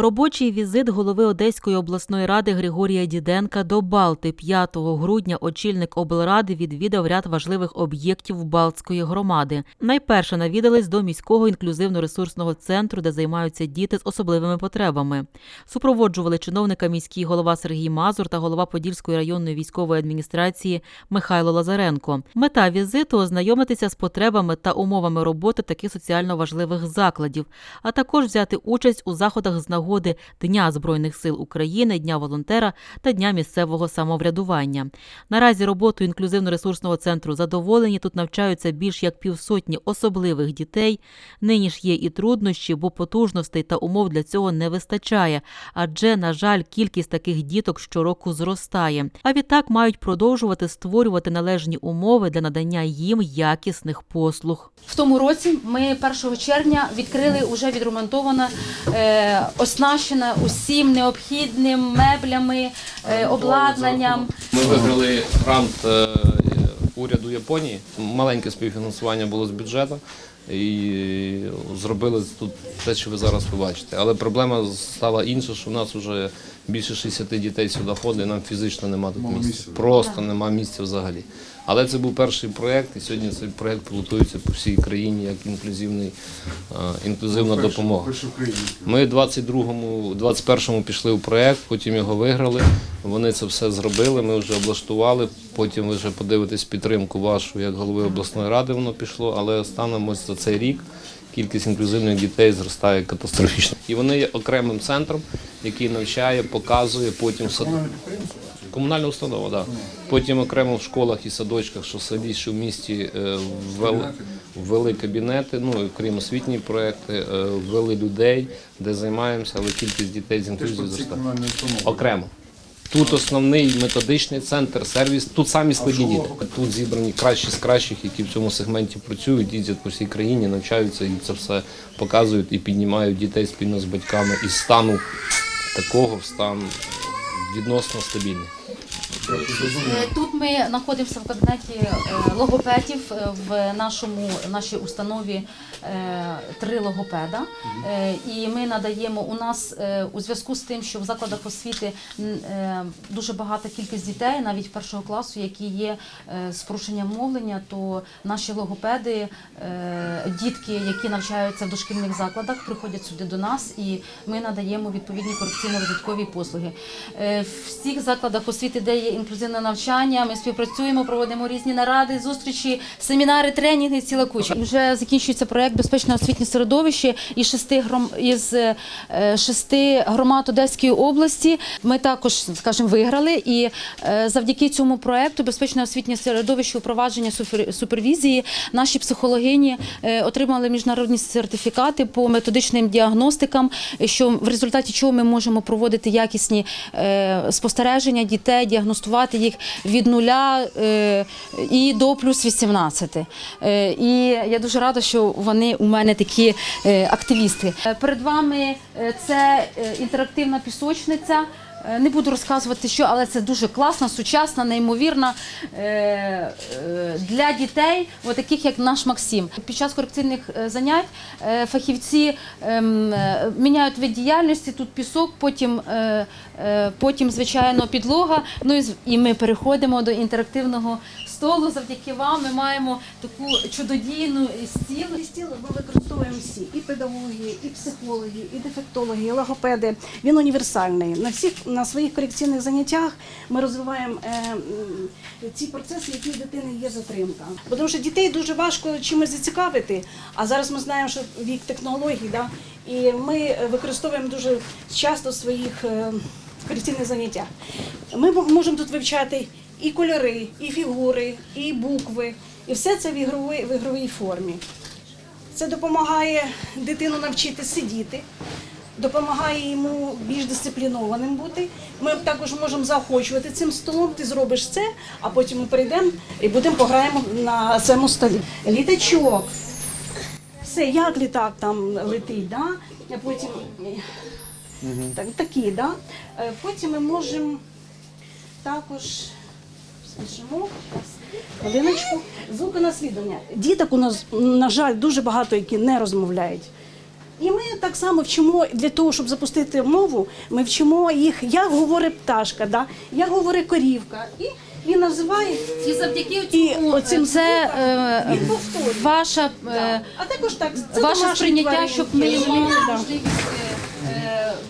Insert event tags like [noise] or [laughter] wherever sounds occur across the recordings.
Робочий візит голови Одеської обласної ради Григорія Діденка до Балти 5 грудня очільник облради відвідав ряд важливих об'єктів Балтської громади. Найперше навідались до міського інклюзивно-ресурсного центру, де займаються діти з особливими потребами. Супроводжували чиновника міський голова Сергій Мазур та голова Подільської районної військової адміністрації Михайло Лазаренко. Мета візиту ознайомитися з потребами та умовами роботи таких соціально важливих закладів, а також взяти участь у заходах з нагоди Дня Збройних сил України, Дня волонтера та Дня місцевого самоврядування. Наразі роботою інклюзивно-ресурсного центру задоволені. Тут навчаються більш як півсотні особливих дітей. Нині ж є і труднощі, бо потужностей та умов для цього не вистачає. Адже, на жаль, кількість таких діток щороку зростає. А відтак мають продовжувати створювати належні умови для надання їм якісних послуг. В тому році ми 1 червня відкрили уже відремонтована, е, оснащена усім необхідним меблями, е, обладнанням. Ми виграли грант е, уряду Японії. Маленьке співфінансування було з бюджету. І зробили тут те, що ви зараз побачите. Але проблема стала інша, що в нас вже більше 60 дітей сюди ходить, і нам фізично немає тут місця. Просто немає місця взагалі. Але це був перший проєкт, і сьогодні цей проєкт пілотується по всій країні як інклюзивний, е, інклюзивна допомога. Ми в 22-му, 21-му пішли в проєкт, потім його виграли. Вони це все зробили, ми вже облаштували. Потім ви вже подивитесь підтримку вашу як голови обласної ради, воно пішло. Але станом ось за цей рік кількість інклюзивних дітей зростає катастрофічно. І вони є окремим центром, який навчає, показує, потім сад... Комунальна установа, да. Потім окремо в школах і садочках, що в селі, що в місті е, ввели, ввели кабінети, ну крім освітні проекти, е, ввели людей, де займаємося, але кількість дітей з інклюзією зростає. Окремо. Тут основний методичний центр, сервіс, тут самі складні діти. Тут зібрані кращі з кращих, які в цьому сегменті працюють, їздять по всій країні, навчаються і це все показують і піднімають дітей спільно з батьками із стану такого в стан відносно стабільний. Е, Тут ми знаходимося в кабінеті е, логопедів е, в нашому нашій установі три логопеда. І ми надаємо у нас у зв'язку з тим, що в закладах освіти дуже багата кількість дітей, навіть першого класу, які є з порушенням мовлення, то наші логопеди, дітки, які навчаються в дошкільних закладах, приходять сюди до нас, і ми надаємо відповідні корекційно-розвиткові послуги. В всіх закладах освіти, де є інклюзивне навчання, ми співпрацюємо, проводимо різні наради, зустрічі, семінари, тренінги, ціла куча. Вже закінчується проект безпечне освітнє середовище із шести гром із е, шести громад Одеської області. Ми також, скажімо, виграли. І е, завдяки цьому проекту безпечне освітнє середовище упровадження супер- супервізії наші психологині е, отримали міжнародні сертифікати по методичним діагностикам, що в результаті чого ми можемо проводити якісні спостереження дітей, діагностувати їх від нуля е, і до плюс 18. Е, І я дуже рада, що вони у мене такі е, активісти. Перед вами це інтерактивна пісочниця. Е, Не буду розказувати, що, але це дуже класна, сучасна, неймовірна е, е, для дітей, таких як наш Максим. Під час корекційних занять фахівці ем, міняють вид діяльності. Тут пісок, потім, звичайно, підлога. Ну і ми переходимо до інтерактивного столу. Завдяки вам ми маємо таку чудодійну стіл. Стіл ми використовуємо всі і педагоги, і психологи, і дефектологи, і логопеди. Він універсальний. На всіх на своїх корекційних заняттях ми розвиваємо е, ці процеси, які в дитини є затримка. Бо Тому що дітей дуже важко чимось зацікавити. А зараз ми знаємо, що вік технологій, і ми використовуємо дуже часто своїх е, корекційних заняттях. Ми можемо тут вивчати і кольори, і фігури, і букви, і все це в ігровій, в ігровій формі. Це допомагає дитину навчити сидіти, допомагає йому більш дисциплінованим бути. Ми також можемо заохочувати цим столом. Ти зробиш це, а потім ми прийдемо і будемо пограємо на цьому столі. Літачок. Все, як літак там летить, да? а потім так, такі, да? Е, потім ми можемо також Спішимо. Хвилиночку. Звуконаслідування. Діток у нас, на жаль, дуже багато, які не розмовляють. І ми так само вчимо для того, щоб запустити мову, ми вчимо їх, як говорить пташка, да? як говорить корівка. І він називає І завдяки І цьому оцим це е, він повторює. ваша е, А також так, це ваше домашні сприйняття, щоб ми мали можливість. е, е,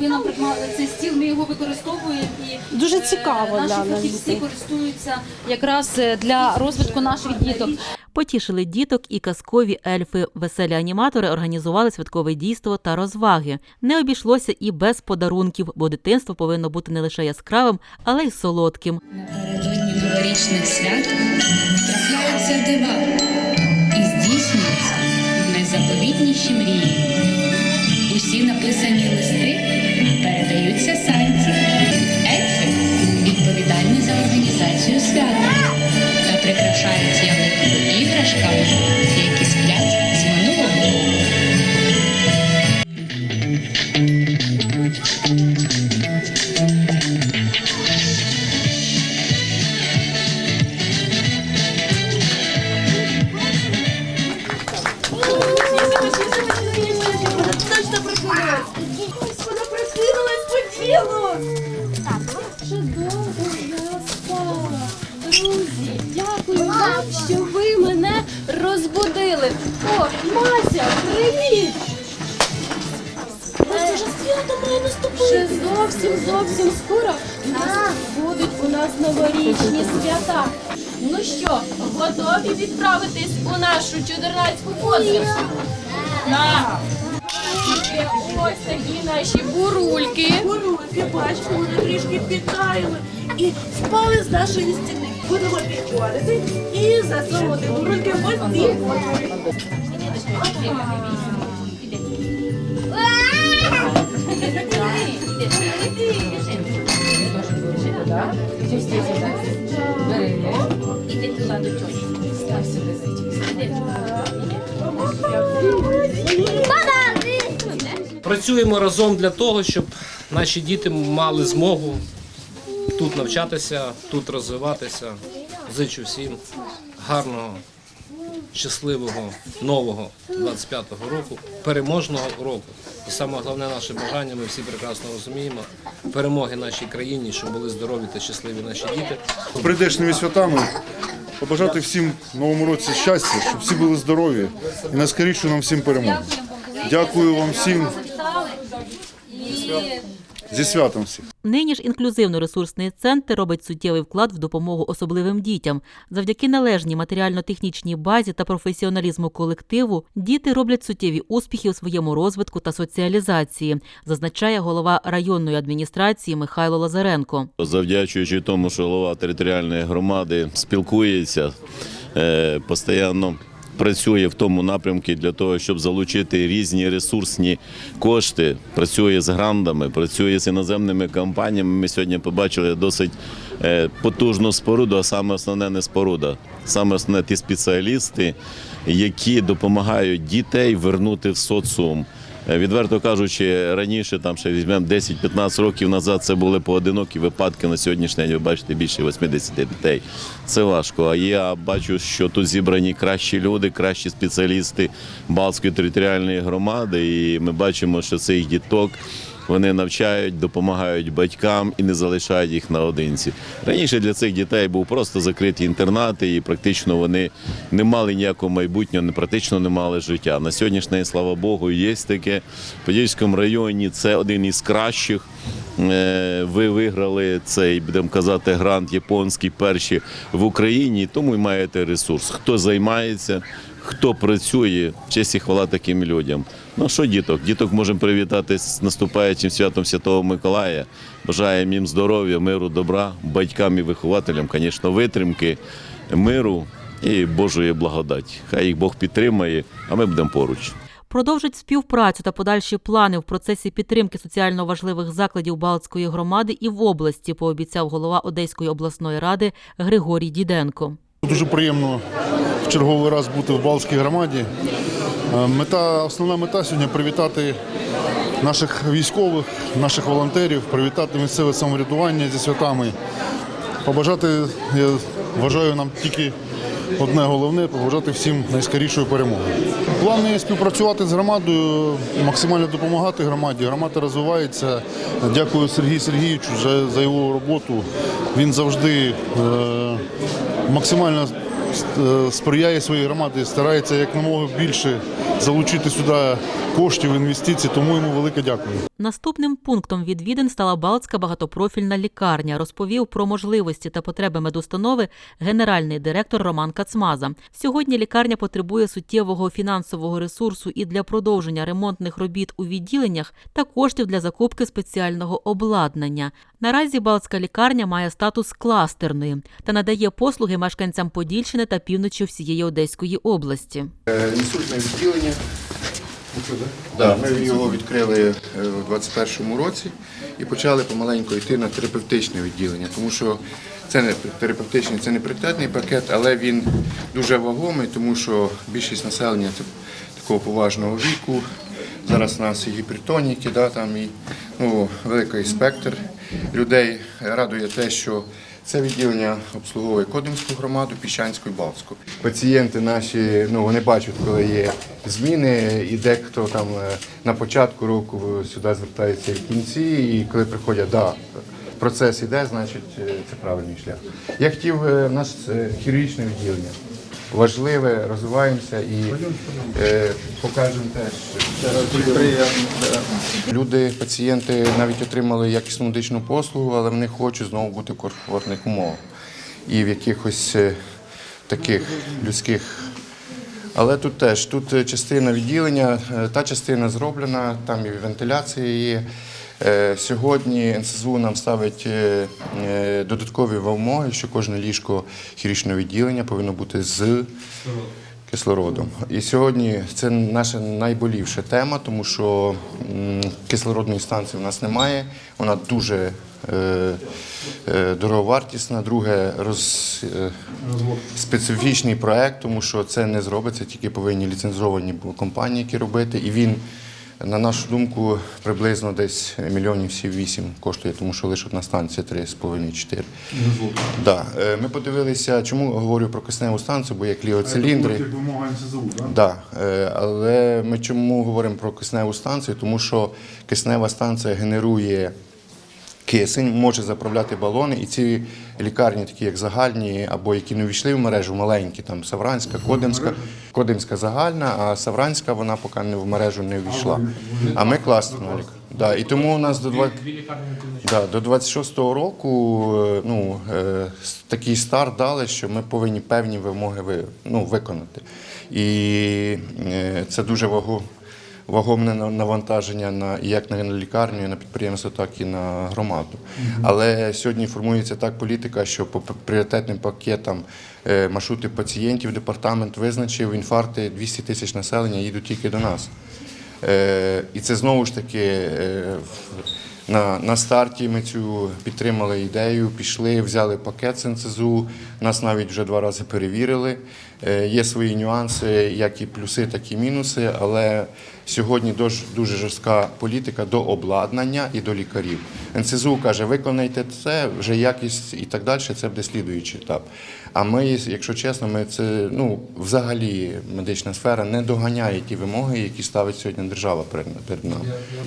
Ви нам придбали цей стіл, ми його використовуємо і Дуже е, цікаво наші для нас фахівці дітей. користуються якраз е, для розвитку наших діток. Потішили діток і казкові ельфи. Веселі аніматори організували святкове дійство та розваги. Не обійшлося і без подарунків, бо дитинство повинно бути не лише яскравим, але й солодким. Напередодні новорічних свят трапляються дива і здійснюються найзаповітніші мрії. Усі написані листи exercise. Новорічні свята. Ну що, готові відправитись у нашу чудернацьку подорож? Так. Ось такі наші бурульки. Бурульки, бачите, вони трішки підтаяли і впали з нашої стіни. Будемо підходити і засовувати бурульки в ось ці отвори. Працюємо разом для того, щоб наші діти мали змогу тут навчатися, тут розвиватися. Зичу всім гарного, щасливого, нового 25-го року, переможного року. І саме головне наше бажання, ми всі прекрасно розуміємо, перемоги нашій країні, щоб були здорові та щасливі наші діти. З прийдешніми святами побажати всім в новому році щастя, щоб всі були здорові і найскоріше нам всім перемоги. Дякую вам всім зі святом всіх. Нині ж інклюзивно-ресурсний центр робить суттєвий вклад в допомогу особливим дітям. Завдяки належній матеріально-технічній базі та професіоналізму колективу діти роблять суттєві успіхи у своєму розвитку та соціалізації, зазначає голова районної адміністрації Михайло Лазаренко. завдячуючи тому, що голова територіальної громади спілкується, е, постійно працює в тому напрямку для того, щоб залучити різні ресурсні кошти, працює з грандами, працює з іноземними компаніями. Ми сьогодні побачили досить е, потужну споруду, а саме основне не споруда. Саме основне ті спеціалісти, які допомагають дітей вернути в соціум. Е, Відверто кажучи, раніше там ще візьмемо 10-15 років назад це були поодинокі випадки. На сьогоднішній день ви бачите більше 80 дітей. Це важко. А я бачу, що тут зібрані кращі люди, кращі спеціалісти Балтської територіальної громади, і ми бачимо, що цих діток. Вони навчають, допомагають батькам і не залишають їх наодинці. Раніше для цих дітей був просто закриті інтернати, і практично вони не мали ніякого майбутнього, не практично не мали життя. На сьогоднішній слава Богу, є таке. В Подільському районі це один із кращих. Е, Ви виграли цей, будемо казати, грант японський перший в Україні, тому й маєте ресурс. Хто займається, хто працює, честь і хвала таким людям. Ну що діток? Діток можемо привітати з наступаючим святом Святого Миколая. Бажаємо їм здоров'я, миру, добра, батькам і вихователям, звісно, витримки, миру і Божої благодаті. Хай їх Бог підтримає, а ми будемо поруч. Продовжить співпрацю та подальші плани в процесі підтримки соціально важливих закладів Балтської громади і в області, пообіцяв голова Одеської обласної ради Григорій Діденко. Дуже приємно в черговий раз бути в Балтській громаді. Е, Мета, основна мета сьогодні привітати наших військових, наших волонтерів, привітати місцеве самоврядування зі святами. Побажати, я вважаю, нам тільки одне головне побажати всім найскорішої перемоги. Плани співпрацювати з громадою, максимально допомагати громаді. Громада розвивається. Дякую Сергію Сергійовичу за, його роботу. Він завжди е, максимально сприяє своїй громаді, старається якомога більше залучити сюди коштів, інвестицій. Тому йому велике дякую. Наступним пунктом відвідин стала Балтська багатопрофільна лікарня. Розповів про можливості та потреби медустанови генеральний директор Роман Кацмаза. Сьогодні лікарня потребує суттєвого фінансового ресурсу і для продовження ремонтних робіт у відділеннях та коштів для закупки спеціального обладнання. Наразі Балтська лікарня має статус кластерної та надає послуги мешканцям Подільщини та півночі всієї Одеської області. Інсультне відділення. Да, ми його відкрили е, у 2021 році і почали помаленьку йти на терапевтичне відділення, тому що це не терапевтичний, це не пріоритетний пакет, але він дуже вагомий, тому що більшість населення це такого поважного віку. Зараз у нас і гіпертоніки, да, там і ну, великий спектр людей. Радує те, що це відділення обслуговує Кодимську громаду, Піщанську і Балтську. Пацієнти наші ну, вони бачать, коли є зміни, і дехто там е, на початку року сюди звертається в кінці, і коли приходять, да, процес іде, значить е, це правильний шлях. Я хотів, наш е, хірургічне відділення. Важливе, розвиваємося і е, покажемо теж. Люди, пацієнти навіть отримали якісну медичну послугу, але вони хочуть знову бути в комфортних умовах і в якихось е, таких людських. Але тут теж тут частина відділення, е, та частина зроблена, там і вентиляція є. Е, Сьогодні НСЗУ нам ставить е, е, додаткові вимоги, що кожне ліжко хірургічного відділення повинно бути з кислородом. І сьогодні це наша найболівша тема, тому що кислородної станції в нас немає. Вона дуже дороговартісна. Друге, роз, специфічний проект, тому що це не зробиться, тільки повинні ліцензовані компанії, які робити. І він, на нашу думку, приблизно десь мільйонів сів вісім коштує, тому що лише одна станція 3,5-4. Да. Е, Ми подивилися, чому говорю про кисневу станцію, бо є кліоциліндри. вимога НСЗУ, так? Да, е, але ми чому говоримо про кисневу станцію? Тому що киснева станція генерує кисень, може заправляти балони, і ці лікарні, такі як загальні, або які не ввійшли в мережу, маленькі, там Савранська, Кодимська, Кодимська загальна, а Савранська вона поки не в мережу не ввійшла. А ми кластерна лікарня. Да, і тому у нас до 20... Да, до 26-го року е, ну, е, такий старт дали, що ми повинні певні вимоги ви- ну, виконати. І е, це дуже вагу, вагомне навантаження на як на лікарню, на підприємство, так і на громаду. Але сьогодні формується так політика, що по пріоритетним пакетам е, маршрути пацієнтів департамент визначив інфаркти 200 тисяч населення їдуть тільки до нас. Е, І це знову ж таки е, на, на старті ми цю підтримали ідею, пішли, взяли пакет з НСЗУ, нас навіть вже два рази перевірили. Е, Є свої нюанси, як і плюси, так і мінуси, але сьогодні дуже, жорстка політика до обладнання і до лікарів. НСЗУ каже, виконайте це, вже якість і так далі, це буде слідуючий етап. А ми, якщо чесно, ми це ну взагалі медична сфера не доганяє ті вимоги, які ставить сьогодні держава перед нами.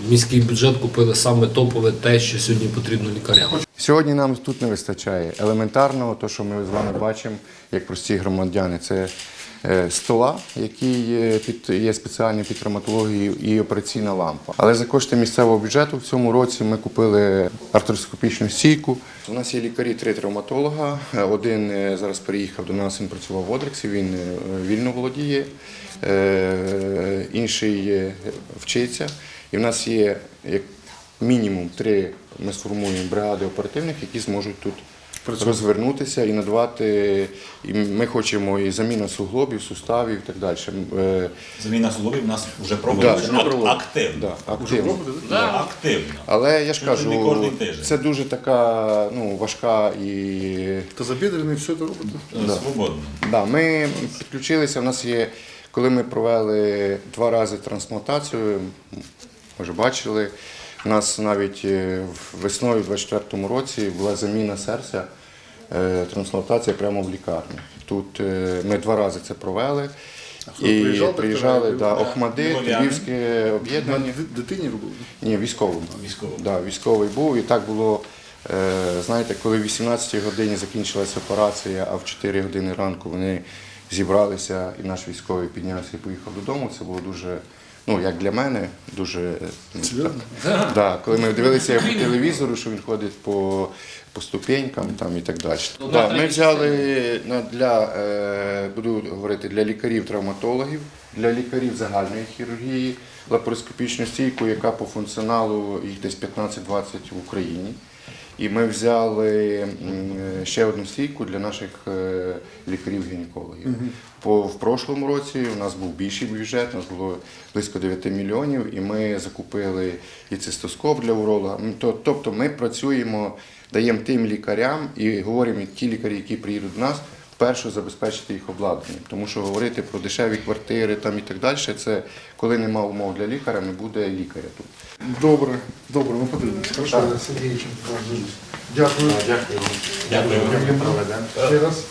Міський бюджет купили саме топове те, що сьогодні потрібно лікарям. Сьогодні нам тут не вистачає елементарного, то що ми з вами бачимо, як прості громадяни, це е, стола, який є, під, є спеціальний під травматологію, і операційна лампа. Але за кошти місцевого бюджету в цьому році ми купили артроскопічну стійку. У нас є лікарі, три травматолога. Один е, зараз переїхав до нас, він працював в Одрексі, він е, вільно володіє, інший вчиться. І в нас є мінімум три ми сформуємо бригади оперативних, які зможуть тут розвернутися і надавати. І ми хочемо і заміна суглобів, суставів і так далі. Е, Заміна суглобів у нас вже Да, проводиться вже проводиться. активно. Да, активно. Да, активно. Але я ж Чуть ли не кажу, кожний тиждень. це дуже така ну, важка і Та забідрений все це робите. Да. Свободно. Да, ми підключилися. У нас є, коли ми провели два рази трансплантацію, може бачили. У нас навіть е, весною в 24-му році була заміна серця е, трансплантація прямо в лікарні. Тут е, ми два рази це провели. І приїжджав, приїжджали так, да, так? Охмадит, Львівське об'єднання. Дитині робили? Ні, військовий. Військовий. Да, військовий був. І так було, знаєте, коли в 18 годині закінчилася операція, а в 4 години ранку вони зібралися, і наш військовий піднявся і поїхав додому. Це було дуже, ну як для мене, дуже е, ну, так, [laughs] да, коли ми дивилися по телевізору, що він ходить по, по ступенькам там, і так далі. Да, ми взяли на, для, е, буду говорити, для лікарів-травматологів, для лікарів загальної хірургії лапароскопічну стійку, яка по функціоналу їх десь 15-20 в Україні. І ми взяли ще одну стійку для наших е, лікарів-гінекологів. По в прошлому році у нас був більший бюджет, у нас було близько 9 мільйонів, і ми закупили і цистоскоп для уролога. Тобто ми працюємо, даємо тим лікарям і говоримо ті лікарі, які приїдуть до нас, перше забезпечити їх обладнанням. Тому що говорити про дешеві квартири там і так далі, це коли нема умов для лікаря, не буде лікаря тут. Добре, добре, ми подивимося. Хорошо, Сергійович, Дякую. Дякую. Дякую. Ще раз.